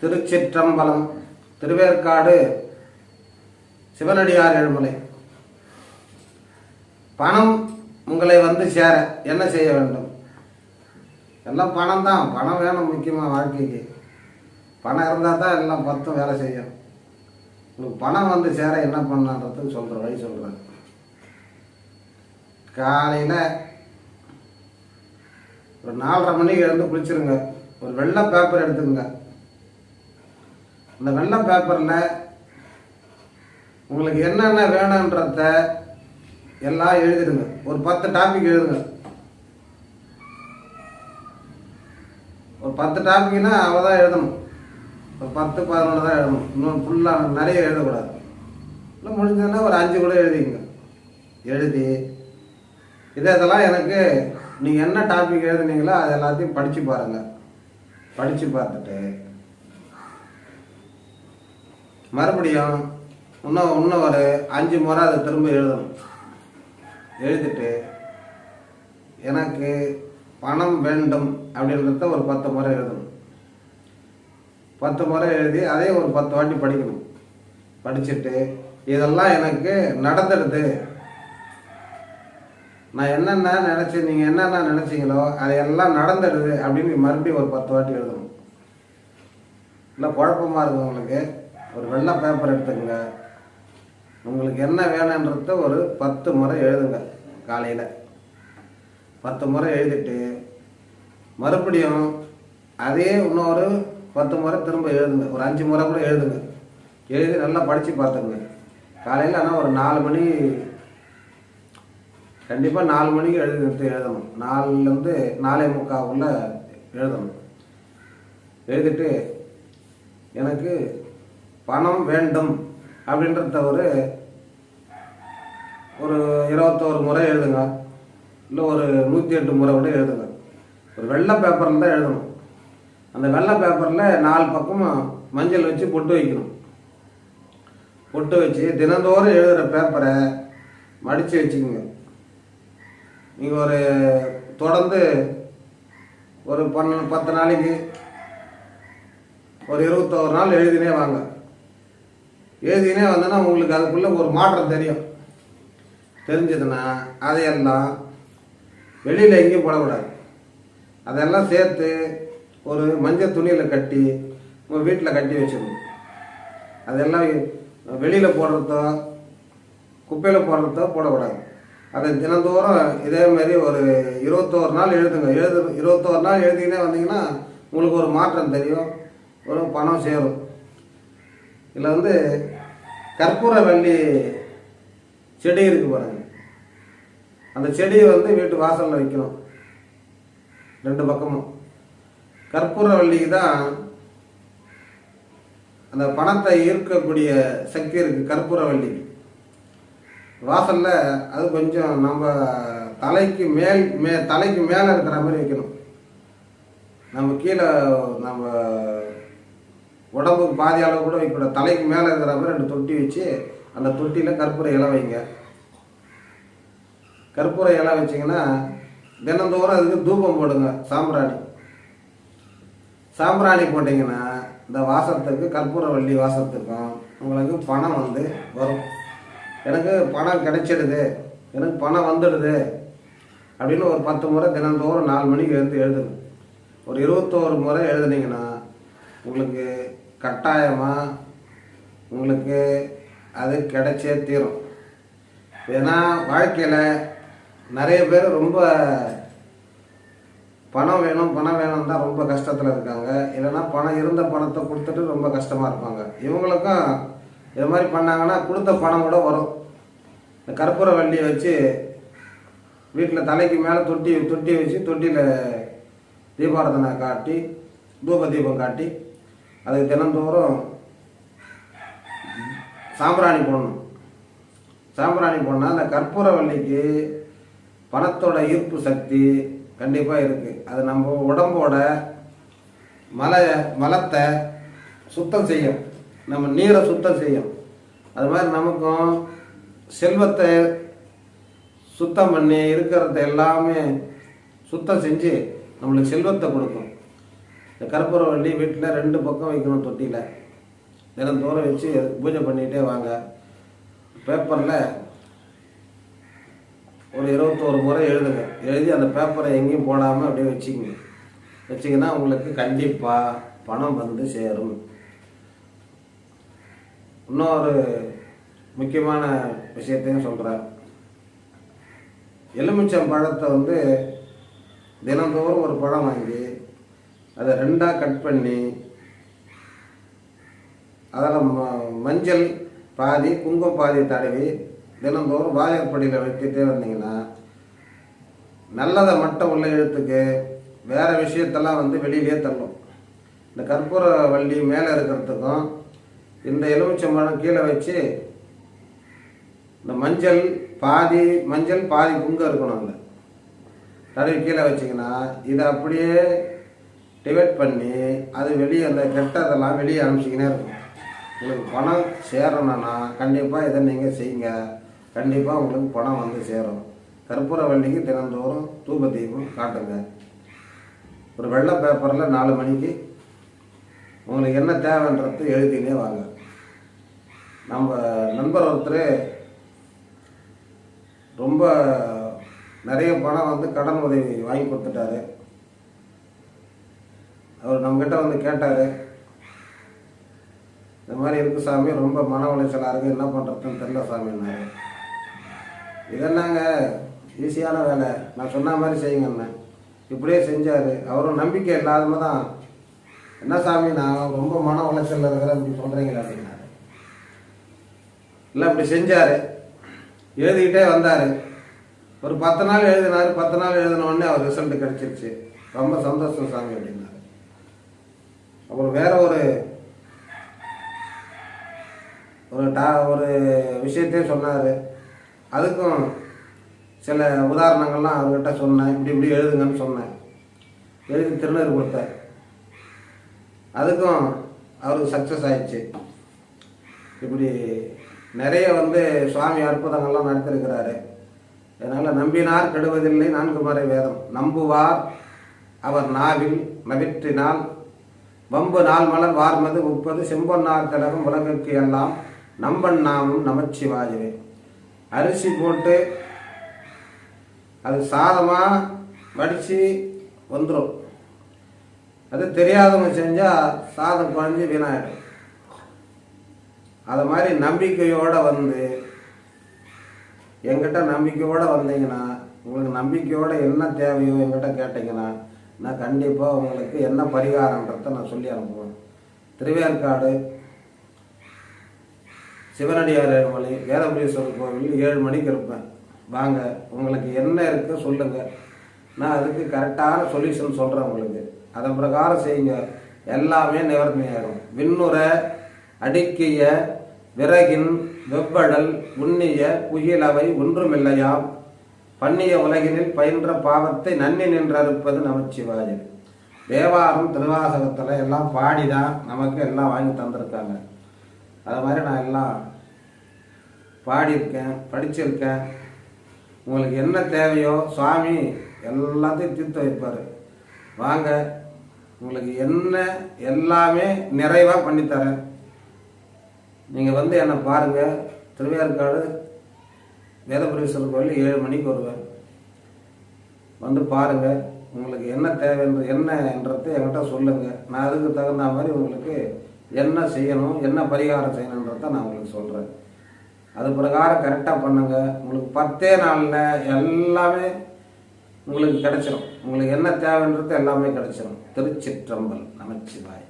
திருச்சிற்றம்பலம் திருவேற்காடு சிவனடியார் எழுமலை பணம் உங்களை வந்து சேர என்ன செய்ய வேண்டும்? எல்லாம் பணம் தான். பணம் வேணும் முக்கியமாக வாழ்க்கைக்கு. பணம் இருந்தால் தான் எல்லாம் பத்தும் வேலை செய்யும். உங்களுக்கு பணம் வந்து சேர என்ன பண்ணலான்றதுக்கு சொல்கிற வழி சொல்கிறேன் காலையில் ஒரு நாலரை மணிக்கு எழுந்து குளிச்சிருங்க. ஒரு வெள்ளை பேப்பர் எடுத்துக்கங்க. அந்த வெள்ளை பேப்பரில் உங்களுக்கு என்னென்ன வேணுன்றத எல்லாம் எழுதிடுங்க. ஒரு பத்து டாபிக் எழுதுங்க. ஒரு பத்து டாபிக்னா அவள் தான் எழுதணும். ஒரு பத்து பதினொன்று தான் எழுதணும். இன்னும் ஃபுல்லாக நிறைய எழுதக்கூடாது. இல்லை முடிஞ்சதுன்னா ஒரு அஞ்சு கூட எழுதிங்க. எழுதி. இதே இதெல்லாம் எனக்கு நீங்கள் என்ன டாபிக் எழுதுனீங்களோ அது எல்லாத்தையும் படித்து பாருங்கள் படித்து பார்த்துட்டு மறுபடியும் இன்னும் இன்னும் ஒரு அஞ்சு முறை அதை திரும்ப எழுதணும். எழுதிட்டு எனக்கு பணம் வேண்டும் அப்படின்றத ஒரு பத்து முறை எழுதணும். பத்து முறை எழுதி அதே ஒரு பத்து வாட்டி படிக்கணும். படிச்சுட்டு இதெல்லாம் எனக்கு நடந்துடுது. நான் என்னென்ன நினச்சி நீங்கள் என்னென்ன நினச்சிங்களோ அதையெல்லாம் நடந்துடுது அப்படின்னு மறுபடியும் ஒரு பத்து வாட்டி எழுதணும். இல்லை குழப்பமாக இருக்கும் உங்களுக்கு? ஒரு வெள்ளை பேப்பர் எடுத்துக்கங்க. உங்களுக்கு என்ன வேணுன்றத ஒரு பத்து முறை எழுதுங்க காலையில். பத்து முறை எழுதிட்டு மறுபடியும் அதே இன்னொரு பத்து முறை திரும்ப எழுதுங்க. ஒரு அஞ்சு முறை கூட எழுதுங்க. எழுதி நல்லா படித்து பார்த்துங்க காலையில் ஆனால் ஒரு நாலு மணி கண்டிப்பாக நாலு மணிக்கு எழுதி எழுதணும். நாலுலேருந்து நாலே முக்காவுக்குள்ள எழுதணும். எழுதிட்டு எனக்கு பணம் வேண்டும் அப்படின்றத ஒரு ஒரு இருபத்தோரு முறை எழுதுங்க. இல்லை ஒரு நூற்றி எட்டு முறை கூட எழுதுங்க. ஒரு வெள்ளை பேப்பரில் தான் எழுதணும். அந்த வெள்ளை பேப்பரில் நாலு பக்கமும் மஞ்சள் வச்சு பொட்டு வைக்கணும். பொட்டு வச்சு தினந்தோறும் எழுதுகிற பேப்பரை மடித்து வச்சுக்கோங்க. நீங்கள் ஒரு தொடர்ந்து ஒரு பன்னெண்டு பத்து நாளைக்கு ஒரு இருபத்தோரு நாள் எழுதினே வாங்க. எழுதினே வந்தோன்னா உங்களுக்கு அதுக்குள்ளே ஒரு மாற்றம் தெரியும். தெரிஞ்சதுன்னா அதையெல்லாம் வெளியில் எங்கேயும் போடக்கூடாது. அதெல்லாம் சேர்த்து ஒரு மஞ்சள் துணியில் கட்டி உங்கள் வீட்டில் கட்டி வச்சிடணும். அதெல்லாம் வெளியில் போடுறதோ குப்பையில் போடுறதோ போடக்கூடாது. அதை தினந்தோறும் இதே மாதிரி ஒரு இருபத்தோரு நாள் எழுதுங்க. எழுது இருபத்தோரு நாள் எழுதினே வந்தீங்கன்னா உங்களுக்கு ஒரு மாற்றம் தெரியும். ஒரு பணம் சேரும். இதில் வந்து கற்பூரவள்ளி செடி இருக்கு பாருங்க. அந்த செடியை வந்து வீட்டு வாசலில் வைக்கணும். ரெண்டு பக்கமும். கற்பூரவள்ளிக்கு தான் அந்த பணத்தை ஈர்க்கக்கூடிய சக்தி இருக்கு கற்பூரவள்ளிக்கு வாசலில் அது கொஞ்சம் நம்ம தலைக்கு மேல் மே தலைக்கு மேலே இருக்கிற மாதிரி வைக்கணும். நம்ம கீழே நம்ம உடம்புக்கு பாதி அளவு கூட வைக்கக்கூடாது. தலைக்கு மேலே இருக்கிற மாதிரி ரெண்டு தொட்டி வச்சு அந்த தொட்டியில் கற்பூர இலை வைங்க. கற்பூர இலை வச்சிங்கன்னா தினந்தோறும் அதுக்கு தூபம் போடுங்க சாம்பிராணி. சாம்பிராணி போட்டிங்கன்னா இந்த வாசத்துக்கு கற்பூரவள்ளி வாசத்துக்கும் உங்களுக்கு பணம் வந்து வரும். எனக்கு பணம் கிடைச்சிடுது எனக்கு பணம் வந்துடுது அப்படின்னு ஒரு பத்து முறை தினந்தோறும் நாலு மணிக்கு எழுந்து எழுதுங்க. ஒரு இருபத்தோரு முறை எழுதுனீங்கன்னா உங்களுக்கு கட்டாயமாக உங்களுக்கு அது கிடைச்சே தீரும். ஏன்னா வாழ்க்கையில் நிறைய பேர் ரொம்ப பணம் வேணும் பணம் வேணும் தான் ரொம்ப கஷ்டத்தில் இருக்காங்க. இல்லைன்னா பணம் இருந்த பணத்தை கொடுத்துட்டு ரொம்ப கஷ்டமாக இருப்பாங்க. இவங்களுக்கும் இது மாதிரி பண்ணாங்கன்னா கொடுத்த பணம் கூட வரும். இந்த கற்பூர வண்டியை வச்சு வீட்டில் தலைக்கு மேலே தொட்டி தொட்டி வச்சு தொட்டியில் தீபாரதனை காட்டி தூப தீபம் காட்டி அதுக்கு தினந்தோறும் சாம்பிராணி போடணும். சாம்பிராணி போடணும் அந்த கற்பூரவல்லிக்கு பணத்தோட ஈர்ப்பு சக்தி கண்டிப்பாக இருக்குது அது நம்ம உடம்போட மலை மலத்தை சுத்தம் செய்யும். நம்ம நீரை சுத்தம் செய்யும். அது மாதிரி நமக்கும் செல்வத்தை சுத்தம் பண்ணி இருக்கிறத எல்லாமே சுத்தம் செஞ்சு நம்மளுக்கு செல்வத்தை கொடுக்கும். இந்த கற்பூரவள்ளி வீட்டில் ரெண்டு பக்கம் வைக்கணும் தொட்டியில். தினந்தோறும் வச்சு பூஜை பண்ணிகிட்டே வாங்க. பேப்பரில் ஒரு இருபத்தோரு முறை எழுதுங்க. எழுதி அந்த பேப்பரை எங்கேயும் போடாமல் அப்படியே வச்சுக்கங்க. வச்சிங்கன்னா உங்களுக்கு கண்டிப்பாக பணம் வந்து சேரும். இன்னொரு முக்கியமான விஷயத்தையும் சொல்கிறேன் எலுமிச்சம் பழத்தை வந்து தினந்தோறும் ஒரு பழம் வாங்கி அதை ரெண்டாக கட் பண்ணி அதில் ம மஞ்சள் பாதி குங்குமம் பாதி தடவி தினந்தோறும் வாயற்படியில் வைத்துட்டே வந்தீங்கன்னா நல்லதை மட்டும் உள்ள எழுத்துக்கு வேறு விஷயத்தெல்லாம் வந்து வெளியிலே தள்ளும். இந்த கற்பூர வள்ளி மேலே இருக்கிறதுக்கும் இந்த எலுமிச்சம்பழம் கீழே வச்சு இந்த மஞ்சள் பாதி மஞ்சள் பாதி குங்கம் இருக்கணும் அதில். தடவி கீழே வச்சிங்கன்னா இதை அப்படியே டிவைட் பண்ணி அது வெளியே அந்த கெட்டதெல்லாம் வெளியே அனுப்பிச்சிக்கினே இருக்கும். உங்களுக்கு பணம் சேரணும்னா கண்டிப்பாக இதை நீங்கள் செய்யுங்க. கண்டிப்பாக உங்களுக்கு பணம் வந்து சேரும். கற்பூர வண்டிக்கு தினந்தோறும் தூப தீபம் காட்டுங்க. ஒரு வெள்ளை பேப்பரில் நாலு மணிக்கு உங்களுக்கு என்ன தேவைன்றது எழுதினே வாங்க. நம்ம நண்பர் ஒருத்தர் ரொம்ப நிறைய பணம் வந்து கடன் உதவி வாங்கி கொடுத்துட்டாரு. அவர் நம்மக்கிட்ட வந்து கேட்டார் இந்த மாதிரி இருக்கு சாமி ரொம்ப மன உளைச்சலாக இருக்குது என்ன பண்ணுறதுன்னு தெரில சாமின்னு இதென்னாங்க ஈஸியான வேலை. நான் சொன்ன மாதிரி செய்யுங்கண்ணே இப்படியே செஞ்சார். அவரும் நம்பிக்கை இல்லாதம தான். என்ன சாமி நான் ரொம்ப மன உளைச்சலில் இருக்கிறேன் இப்படி சொல்கிறீங்களா அப்படின்னாரு. இல்லை அப்படி செஞ்சார். எழுதிக்கிட்டே வந்தார். ஒரு பத்து நாள் எழுதினார். பத்து நாள் எழுதின உடனே அவர் ரிசல்ட் கிடச்சிருச்சு. ரொம்ப சந்தோஷம் சாமி அப்படின்னாரு. அப்புறம் வேற ஒரு ஒரு டா ஒரு விஷயத்தையும் சொன்னார். அதுக்கும் சில உதாரணங்கள்லாம் அவர்கிட்ட சொன்னேன். இப்படி இப்படி எழுதுங்கன்னு சொன்னேன். எழுதி திருநூறு கொடுத்தேன் அதுக்கும் அவருக்கு சக்ஸஸ் ஆயிடுச்சு. இப்படி நிறைய வந்து சுவாமி அற்புதங்கள்லாம் நடத்திருக்கிறாரு. அதனால் நம்பினார் கெடுவதில்லை. நான்கு மறை வேதம். நம்புவார் அவர் நாவில் நவிற்றினால் வம்பு நாள் மலர் வார்மது முப்பது செம்பொன்னார் தடகம் உலகிற்கு எல்லாம். நம்பன் நாமும் நமச்சிவாயவே. அரிசி போட்டு அது சாதமாக வடித்து வந்துடும் அது தெரியாதவங்க செஞ்சால் சாதம் குழஞ்சி வீணாயிடும். அது மாதிரி நம்பிக்கையோடு வந்து எங்கிட்ட நம்பிக்கையோடு வந்தீங்கன்னா உங்களுக்கு நம்பிக்கையோடு என்ன தேவையோ எங்கிட்ட கேட்டிங்கன்னா நான் கண்டிப்பாக உங்களுக்கு என்ன பரிகாரன்றதை நான் சொல்லி அனுப்புவேன். திருவேற்காடு சிவனடியார் ஏழுமலை வேதபுரீஸ்வரர் கோவில் ஏழு மணிக்கு இருப்பேன். வாங்க உங்களுக்கு என்ன இருக்குது சொல்லுங்கள் நான் அதுக்கு கரெக்டான சொல்யூஷன் சொல்கிறேன் உங்களுக்கு. அதன் பிரகாரம் செய்யுங்க. எல்லாமே நிவர்த்தி ஆகும் விண்ணுற அடுக்கிய விறகின் வெவ்வடல் உண்ணிய குயிலவை ஒன்றுமில்லையாம். பண்ணிய உலகினில் பயின்ற பாவத்தை நன்னி நின்றறுப்பது நமச்சிவாய தேவாரம் திருவாசகத்தில் எல்லாம் பாடி தான் நமக்கு எல்லாம் வாங்கி தந்திருக்காங்க. அது மாதிரி நான் எல்லாம் பாடியிருக்கேன் படிச்சிருக்கேன். உங்களுக்கு என்ன தேவையோ சுவாமி எல்லாத்தையும் தீர்த்து வைப்பார். வாங்க உங்களுக்கு என்ன எல்லாமே நிறைவாக பண்ணித்தரேன். நீங்கள் வந்து என்னை பாருங்கள் திருவேற்காடு வேதபுரீஸ்வரர் கோயில் ஏழு மணிக்கு வருவேன் வந்து பாருங்கள் உங்களுக்கு என்ன தேவைன்ற என்னன்றது என்கிட்ட சொல்லுங்கள் நான் அதுக்கு தகுந்த மாதிரி உங்களுக்கு என்ன செய்யணும் என்ன பரிகாரம் செய்யணுன்றத நான் உங்களுக்கு சொல்கிறேன் அது பிரகாரம் கரெக்டாக பண்ணுங்கள் உங்களுக்கு பத்தே நாளில் எல்லாமே உங்களுக்கு கிடைச்சிரும். உங்களுக்கு என்ன தேவைன்றது எல்லாமே கிடைச்சிரும். திருச்சிற்றம்பல் நமச்சிவாய்